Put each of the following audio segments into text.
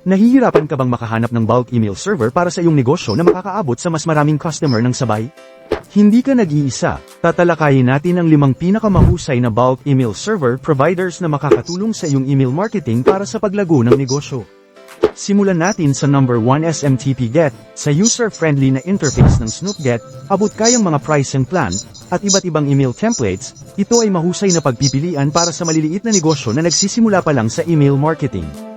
Nahihirapan ka bang makahanap ng bulk email server para sa iyong negosyo na makakaabot sa mas maraming customer ng sabay? Hindi ka nag-iisa, tatalakayin natin ang limang pinakamahusay na bulk email server providers na makakatulong sa iyong email marketing para sa paglago ng negosyo. Simulan natin sa number 1 SMTP Get, sa user-friendly na interface ng SnoopGet, abot kayang mga pricing plan, at iba't ibang email templates, ito ay mahusay na pagpipilian para sa maliliit na negosyo na nagsisimula pa lang sa email marketing.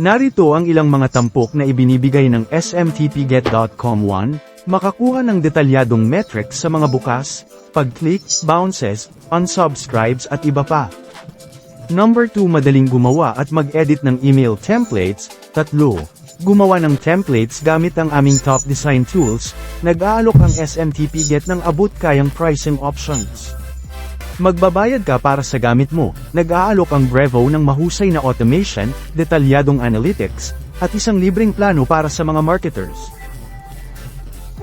Narito ang ilang mga tampok na ibinibigay ng smtpget.com 1, makakuha ng detalyadong metrics sa mga bukas, pag-click, bounces, unsubscribes at iba pa. Number 2 Madaling gumawa at mag-edit ng email templates. Tatlo. Gumawa ng templates gamit ang aming top design tools. Nag-aalok ang SMTP Get ng abot kayang pricing options. Magbabayad ka para sa gamit mo. Nag-aalok ang Brevo ng mahusay na automation, detalyadong analytics, at isang libreng plano para sa mga marketers.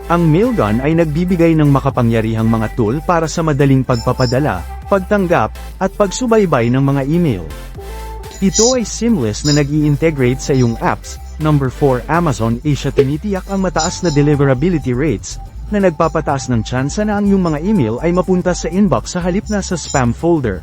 Ang Mailgun ay nagbibigay ng makapangyarihang mga tool para sa madaling pagpapadala, pagtanggap, at pagsubaybay ng mga email. Ito ay seamless na nag integrate sa iyong apps. Number 4 Amazon Asia tinitiyak ang mataas na deliverability rates, na nagpapataas ng tsansa na ang iyong mga email ay mapunta sa inbox sa halip na sa spam folder.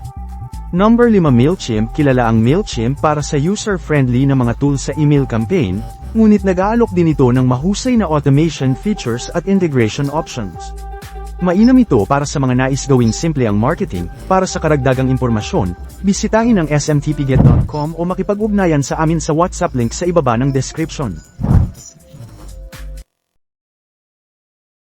Number 5 MailChimp Kilala ang MailChimp para sa user-friendly na mga tools sa email campaign, ngunit nag-aalok din ito ng mahusay na automation features at integration options. Mainam ito para sa mga nais gawing simple ang marketing, para sa karagdagang impormasyon, bisitahin ang smtpget.com o makipag-ugnayan sa amin sa WhatsApp link sa ibaba ng description.